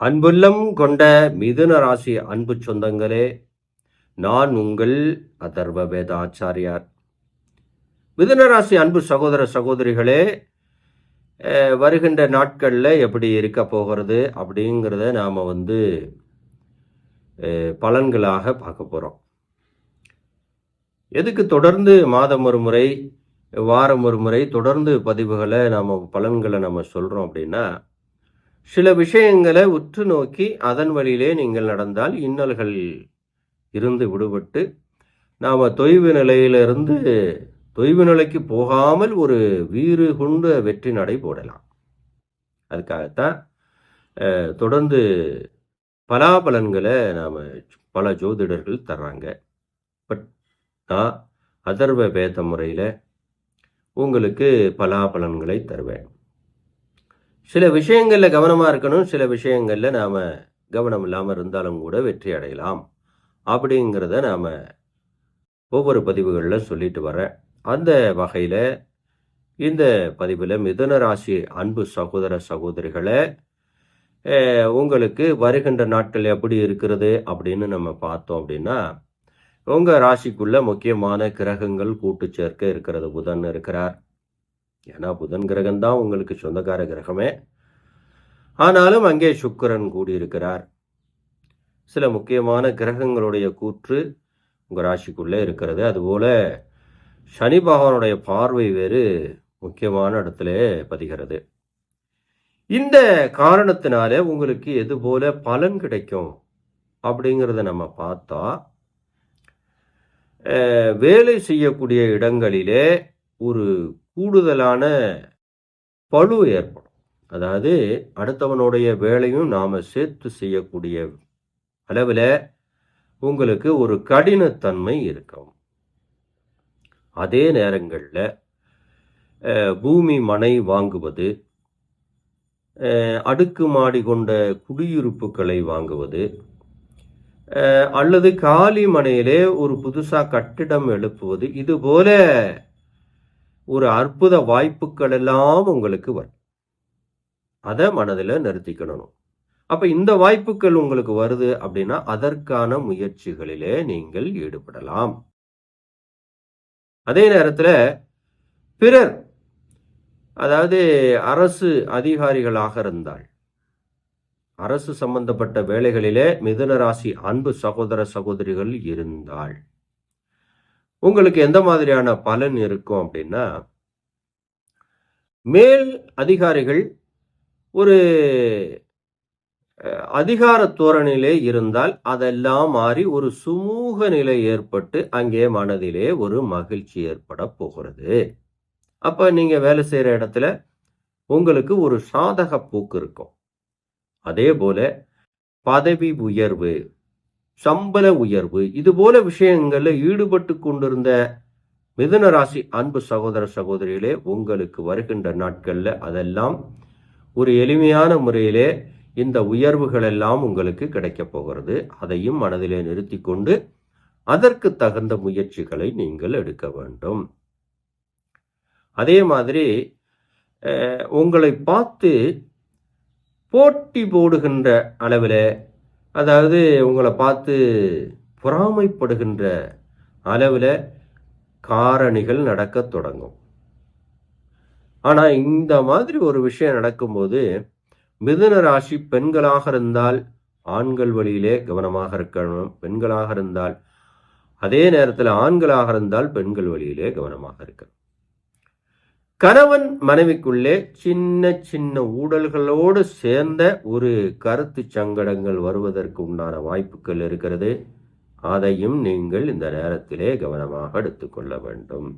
அன்புள்ளம் கொண்ட மிதுன ராசி அன்பு சொந்தங்களே நான் உங்கள் அதர்வ வேதாச்சாரியார். மிதுன ராசி அன்பு சகோதர சகோதரிகளே வருகின்ற நாட்களில் எப்படி இருக்க போகிறது அப்படிங்கிறத நாம் வந்து பலன்களாக பார்க்க போகிறோம் எதுக்கு தொடர்ந்து மாதம் ஒரு முறை வாரம் ஒரு முறை தொடர்ந்து பதிவுகளை நாம் பலன்களை நம்ம சொல்கிறோம் அப்படின்னா சில விஷயங்களை உற்று நோக்கி அதன் வழியிலே நீங்கள் நடந்தால் இன்னல்கள் இருந்து விடுபட்டு நாம் தொய்வு நிலையிலிருந்து தொய்வு நிலைக்கு போகாமல் ஒரு வீறு கொண்ட வெற்றி நடை போடலாம். அதுக்காகத்தான் தொடர்ந்து பலாபலன்களை நாம் பல ஜோதிடர்கள் தர்றாங்க. பட் நான் அதர்வ வேத முறையில் உங்களுக்கு பலாபலன்களை தருவேன். சில விஷயங்களில் கவனமாக இருக்கணும் சில விஷயங்களில் நாம் கவனம் இல்லாமல் இருந்தாலும் கூட வெற்றி அடையலாம். அப்படிங்கிறத நாம் ஒவ்வொரு பதிவுகளில் சொல்லிட்டு வரேன் அந்த வகையில் இந்த பதிவில் மிதுன ராசி அன்பு சகோதர சகோதரிகளை உங்களுக்கு வருகின்ற நாட்கள் எப்படி இருக்கிறது அப்படின்னு நம்ம பார்த்தோம் அப்படின்னா உங்கள் ராசிக்குள்ளே முக்கியமான கிரகங்கள் கூட்டு சேர்க்க இருக்கிறது புதன் இருக்கிறார். ஏன்னா புதன் கிரகம் தான் உங்களுக்கு சொந்தக்கார கிரகமே. ஆனாலும் அங்கே சுக்கரன் கூடியிருக்கிறார். சில முக்கியமான கிரகங்களுடைய கூற்று உங்கள் ராசிக்குள்ளே இருக்கிறது. அதுபோல் சனி பகவானுடைய பார்வை வேறு முக்கியமான இடத்துல பதிகிறது. இந்த காரணத்தினால உங்களுக்கு எது போல பலன் கிடைக்கும் அப்படிங்கிறத நம்ம பார்த்தா வேலை செய்யக்கூடிய இடங்களிலே ஒரு கூடுதலான பளு ஏற்படும். அதாவது அடுத்தவனுடைய வேலையும் நாம் சேர்த்து செய்யக்கூடிய அளவில் உங்களுக்கு ஒரு கடினத்தன்மை இருக்கும். அதே நேரங்களில் பூமி மனை வாங்குவது அடுக்கு அடுக்குமாடி கொண்ட குடியிருப்புகளை வாங்குவது அல்லது காலி மனையிலே ஒரு புதுசாக கட்டிடம் எழுப்புவது இதுபோல ஒரு அற்புத வாய்ப்புகள் எல்லாம் உங்களுக்கு வரும். அதை மனதில் நிறுத்திக்கணும். அப்போ இந்த வாய்ப்புகள் உங்களுக்கு வருது அப்படின்னா அதற்கான முயற்சிகளிலே நீங்கள் ஈடுபடலாம். அதே நேரத்தில் பிறர் அதாவது அரசு அதிகாரிகளாக இருந்தால் அரசு சம்பந்தப்பட்ட வேலைகளிலே மிதுனராசி அன்பு சகோதர சகோதரிகள் இருந்தால் உங்களுக்கு எந்த மாதிரியான பலன் இருக்கும் அப்படின்னா மேல் அதிகாரிகள் ஒரு அதிகார தோரணிலே இருந்தால் அதெல்லாம் மாறி ஒரு சுமூக நிலை ஏற்பட்டு அங்கே மனதிலே ஒரு மகிழ்ச்சி ஏற்பட போகிறது. அப்ப நீங்க வேலை செய்யற இடத்துல உங்களுக்கு ஒரு சாதக போக்கு இருக்கும். அதே போல பதவி உயர்வு சம்பள உயர்வு இது போல விஷயங்கள்ல ஈடுபட்டு கொண்டிருந்த மிதுன ராசி அன்பு சகோதர சகோதரிகளே உங்களுக்கு வருகின்ற நாட்கள்ல அதெல்லாம் ஒரு எளிமையான முறையிலே இந்த உயர்வுகள் எல்லாம் உங்களுக்கு கிடைக்கப் போகிறது. அதையும் மனதிலே நிறுத்தி கொண்டு அதற்கு தகுந்த முயற்சிகளை நீங்கள் எடுக்க வேண்டும். அதே மாதிரி உங்களை பார்த்து போட்டி போடுகின்ற அளவில் அதாவது உங்களை பார்த்து பொறாமைப்படுகின்ற அளவில் காரணிகள் நடக்கத் தொடங்கும். ஆனால் இந்த மாதிரி ஒரு விஷயம் நடக்கும்போது மிதுன ராசி பெண்களாக இருந்தால் ஆண்கள் வழியிலே கவனமாக இருக்கணும். பெண்களாக இருந்தால் அதே நேரத்தில் ஆண்களாக இருந்தால் பெண்கள் வழியிலே கவனமாக இருக்கணும். கணவன் மனைவிக்குள்ளே சின்ன சின்ன ஊடல்களோடு சேர்ந்த ஒரு கருத்து சங்கடங்கள் வருவதற்கு உண்டான வாய்ப்புகள் இருக்கிறது. அதையும் நீங்கள் இந்த நேரத்திலே கவனமாக எடுத்துக்கொள்ள வேண்டும்.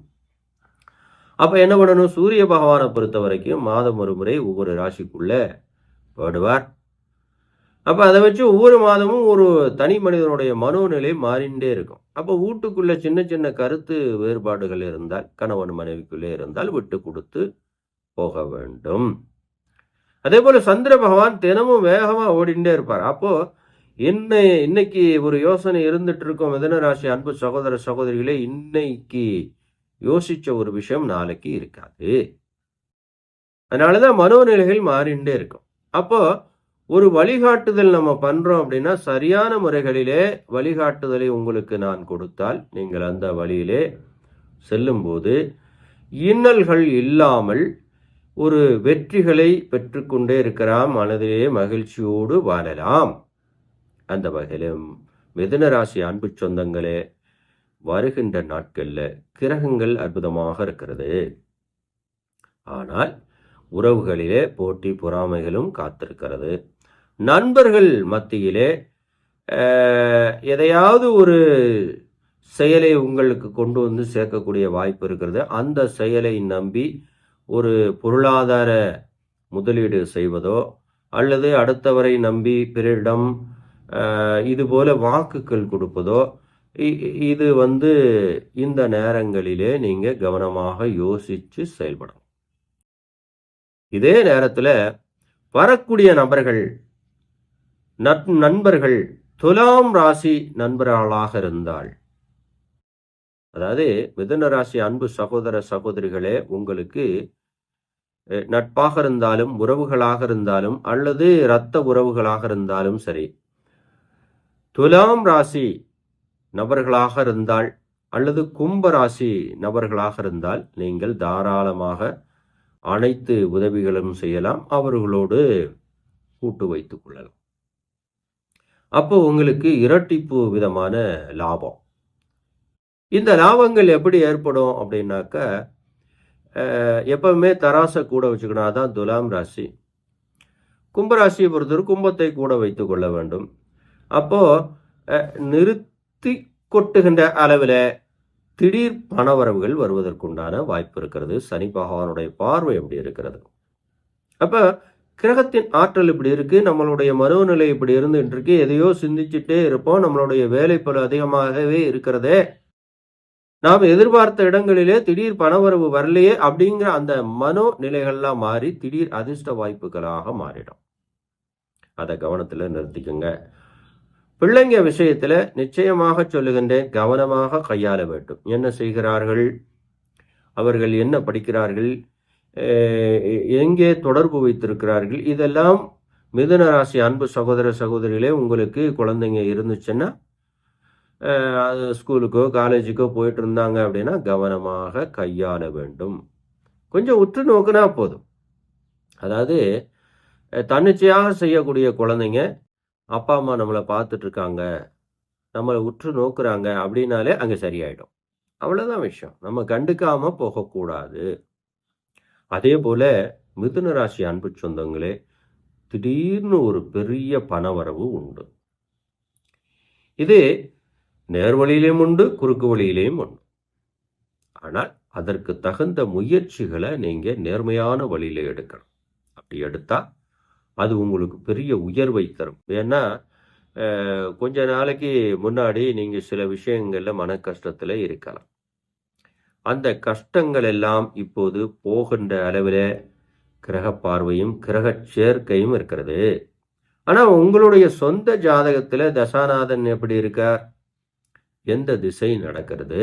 அப்ப என்ன பண்ணணும்? சூரிய பகவானை பொறுத்த வரைக்கும் மாதம் ஒரு முறை ஒவ்வொரு ராசிக்குள்ள போடுவார். அப்ப அதை வச்சு ஒவ்வொரு மாதமும் ஒரு தனி மனிதனுடைய மனோநிலை மாறிண்டே இருக்கும். அப்போ வீட்டுக்குள்ளே சின்ன சின்ன கருத்து வேறுபாடுகள் இருந்தால் கணவன் மனைவிக்குள்ளே இருந்தால் விட்டு கொடுத்து போக வேண்டும். அதே போல சந்திர பகவான் தினமும் வேகமா ஓடிண்டே இருப்பார். அப்போ என்ன இன்னைக்கு ஒரு யோசனை இருந்துட்டு இருக்கோம். மிதனராசி அன்பு சகோதர சகோதரிகளே இன்னைக்கு யோசிச்ச ஒரு விஷயம் நாளைக்கு இருக்காது. அதனாலதான் மனோநிலைகள் மாறிண்டே இருக்கும். அப்போ ஒரு வழிகாட்டுதல் நம்ம பண்றோம் அப்படின்னா சரியான முறைகளிலே வழிகாட்டுதலை உங்களுக்கு நான் கொடுத்தால் நீங்கள் அந்த வழியிலே செல்லும்போது இன்னல்கள் இல்லாமல் ஒரு வெற்றிகளை பெற்றுக்கொண்டே இருக்கிறாம் மனதிலே மகிழ்ச்சியோடு வாழலாம். அந்த வகையிலும் மிதுன ராசி அன்பு சொந்தங்களே வருகின்ற நாட்களில் கிரகங்கள் அற்புதமாக இருக்கிறது. ஆனால் உறவுகளிலே போட்டி பொறாமைகளும் காத்திருக்கிறது. நண்பர்கள் மத்தியிலே எதையாவது ஒரு செயலை உங்களுக்கு கொண்டு வந்து சேர்க்கக்கூடிய வாய்ப்பு இருக்கிறது. அந்த செயலை நம்பி ஒரு பொருளாதார முதலீடு செய்வதோ அல்லது அடுத்தவரை நம்பி பிறரிடம் இதுபோல இது வாக்குகள் கொடுப்பதோ இ- இது வந்து இந்த நேரங்களிலே நீங்கள் கவனமாக யோசித்து செயல்படணும். இதே நேரத்தில் வரக்கூடிய நபர்கள் நண்பர்கள் துலாம் ராசி நண்பர்களாக இருந்தால் அதாவது மிதன ராசி அன்பு சகோதர சகோதரிகளே உங்களுக்கு நட்பாக இருந்தாலும் உறவுகளாக இருந்தாலும் அல்லது இரத்த உறவுகளாக இருந்தாலும் சரி துலாம் ராசி நபர்களாக இருந்தால் அல்லது கும்ப ராசி நபர்களாக இருந்தால் நீங்கள் தாராளமாக அனைத்து உதவிகளும் செய்யலாம். அவர்களோடு கூட்டு வைத்துக் கொள்ளலாம். அப்போ உங்களுக்கு இரட்டிப்பு விதமான லாபம். இந்த லாபங்கள் எப்படி ஏற்படும் அப்படின்னாக்க எப்பவுமே தராசை கூட வச்சுக்கணும். அதான் துலாம் ராசி. கும்பராசியை பொறுத்தவரை கும்பத்தை கூட வைத்து கொள்ள வேண்டும். அப்போது நிறுத்தி கொட்டுகின்ற அளவில் திடீர் பணவரவுகள் வருவதற்குண்டான வாய்ப்பு இருக்கிறது. சனி பகவானுடைய பார்வை எப்படி இருக்கிறது. அப்போ கிரகத்தின் ஆற்றல் இப்படி இருக்குது நம்மளுடைய மனோநிலை இப்படி இருந்துட்டு எதையோ சிந்திச்சுட்டே இருப்போம் நம்மளுடைய வேலை பல அதிகமாகவே இருக்கிறதே. நாம் எதிர்பார்த்த இடங்களிலே திடீர் பணவரவு வரலையே அப்படிங்கிற அந்த மனோ நிலைகள்லாம் மாறி திடீர் அதிர்ஷ்ட வாய்ப்புகளாக மாறிடும். அதை கவனத்தில் நிறுத்திக்கோங்க. பிள்ளைங்க விஷயத்துல நிச்சயமாக சொல்லுகின்றேன் கவனமாக கையாள வேண்டும். என்ன செய்கிறார்கள்? அவர்கள் என்ன படிக்கிறார்கள்? எங்கே தொடர்பு வைத்திருக்கிறார்கள்? இதெல்லாம் மிதுன ராசி அன்பு சகோதர சகோதரிகளே உங்களுக்கு குழந்தைங்க இருந்துச்சுன்னா அது ஸ்கூலுக்கோ காலேஜுக்கோ போயிட்டு இருந்தாங்க அப்படின்னா கவனமாக கையாள வேண்டும். கொஞ்சம் உற்று நோக்குனா போதும். அதாவது தன்னிச்சையாக செய்யக்கூடிய குழந்தைங்க அப்பா அம்மா நம்மளை பார்த்துட்டு இருக்காங்க நம்மளை உற்று நோக்குறாங்க அப்படின்னாலே அங்கே சரியாயிடும். அவ்வளோதான் விஷயம். நம்ம கண்டுக்காமல் போகக்கூடாது. அதே போல் மிதுன ராசி அன்பு சொந்தங்களே திடீர்னு ஒரு பெரிய பணவரவு உண்டு. இது நேர்வழியிலையும் உண்டு குறுக்கு வழியிலையும் உண்டு. ஆனால் அதற்கு தகுந்த முயற்சிகளை நீங்கள் நேர்மையான வழியில் எடுக்கணும். அப்படி எடுத்தால் அது உங்களுக்கு பெரிய உயர்வை தரும். ஏன்னா கொஞ்ச நாளைக்கு முன்னாடி நீங்கள் சில விஷயங்களில் மன கஷ்டத்தில் இருக்கலாம். அந்த கஷ்டங்கள் எல்லாம் இப்போது போகின்ற அளவில் கிரக பார்வையும் கிரக சேர்க்கையும் இருக்கிறது. ஆனால் உங்களுடைய சொந்த ஜாதகத்தில் தசாநாதன் எப்படி இருக்கார்? எந்த திசை நடக்கிறது?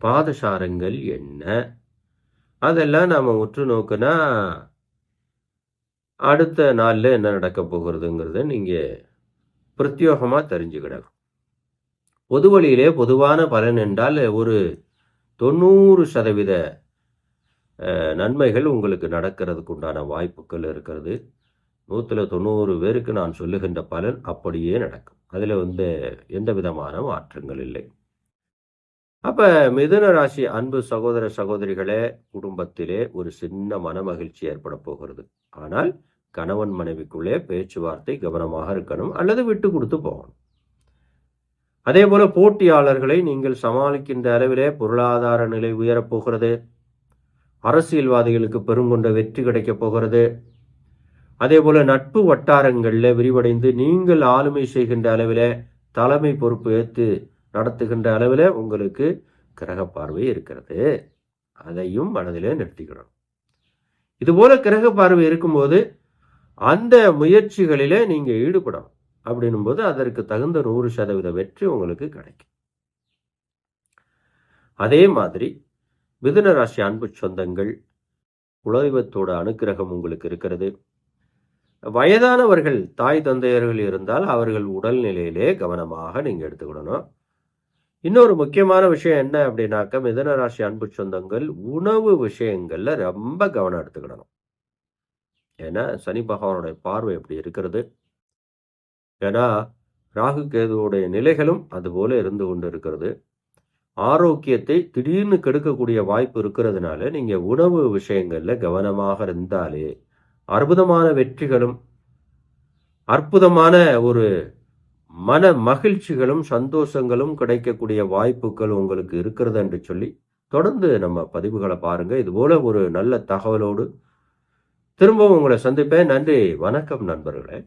பாதசாரங்கள் என்ன? அதெல்லாம் நாம் உற்று நோக்குனா அடுத்த நாளில் என்ன நடக்க போகிறதுங்கிறத நீங்கள் பிரத்யோகமாக தெரிஞ்சுக்கிடலாம் பொது வழியிலே பொதுவான பலன் என்றால் ஒரு தொண்ணூறு சதவீத நன்மைகள் உங்களுக்கு நடக்கிறதுக்கு உண்டான வாய்ப்புகள் இருக்கிறது. நூற்றில் தொண்ணூறு பேருக்கு நான் சொல்லுகின்ற பலன் அப்படியே நடக்கும். அதில் வந்து எந்த விதமான மாற்றங்கள் இல்லை. அப்போ மிதுன ராசி அன்பு சகோதர சகோதரிகளே குடும்பத்திலே ஒரு சின்ன மன மகிழ்ச்சி ஏற்பட போகிறது. ஆனால் கணவன் மனைவிக்குள்ளே பேச்சுவார்த்தை கவனமாக இருக்கணும் அல்லது விட்டு கொடுத்து போகணும். அதே போல போட்டியாளர்களை நீங்கள் சமாளிக்கின்ற அளவிலே பொருளாதார நிலை உயரப் போகிறது. அரசியல்வாதிகளுக்கு பெருங்கொண்ட வெற்றி கிடைக்கப் போகிறது. அதே போல நட்பு வட்டாரங்களில் விரிவடைந்து நீங்கள் ஆளுமை செய்கின்ற அளவில் தலைமை பொறுப்பு ஏற்று நடத்துகின்ற அளவில் உங்களுக்கு கிரக பார்வை இருக்கிறது. அதையும் மனதிலே நிறுத்திக்கணும். இதுபோல கிரக பார்வை இருக்கும்போது அந்த முயற்சிகளிலே நீங்கள் ஈடுபடணும். அப்படின்னும் போது அதற்கு தகுந்த நூறு சதவீத வெற்றி உங்களுக்கு கிடைக்கும். அதே மாதிரி மிதுன ராசி அன்பு சொந்தங்கள் குலதெய்வத்தோட அனுக்கிரகம் உங்களுக்கு இருக்கிறது. வயதானவர்கள் தாய் தந்தையர்கள் இருந்தால் அவர்கள் உடல்நிலையிலே கவனமாக நீங்கள் எடுத்துக்கிடணும். இன்னொரு முக்கியமான விஷயம் என்ன அப்படின்னாக்க மிதன ராசி அன்பு சொந்தங்கள் உணவு விஷயங்கள்ல ரொம்ப கவனம் எடுத்துக்கிடணும். ஏன்னா சனி பகவானுடைய பார்வை எப்படி இருக்கிறது. ஏன்னா ராகு கேதுவுடைய நிலைகளும் அதுபோல இருந்து கொண்டு இருக்கிறது ஆரோக்கியத்தை திடீர்னு கெடுக்கக்கூடிய வாய்ப்பு இருக்கிறதுனால நீங்க உணவு விஷயங்கள்ல கவனமாக இருந்தாலே அற்புதமான வெற்றிகளும் அற்புதமான ஒரு மன மகிழ்ச்சிகளும் சந்தோஷங்களும் கிடைக்கக்கூடிய வாய்ப்புகள் உங்களுக்கு இருக்கிறது என்று சொல்லி தொடர்ந்து நம்ம பதிவுகளை பாருங்க. இதுபோல ஒரு நல்ல தகவலோடு திரும்பவும் உங்களை சந்திப்பேன். நன்றி வணக்கம் நண்பர்களே.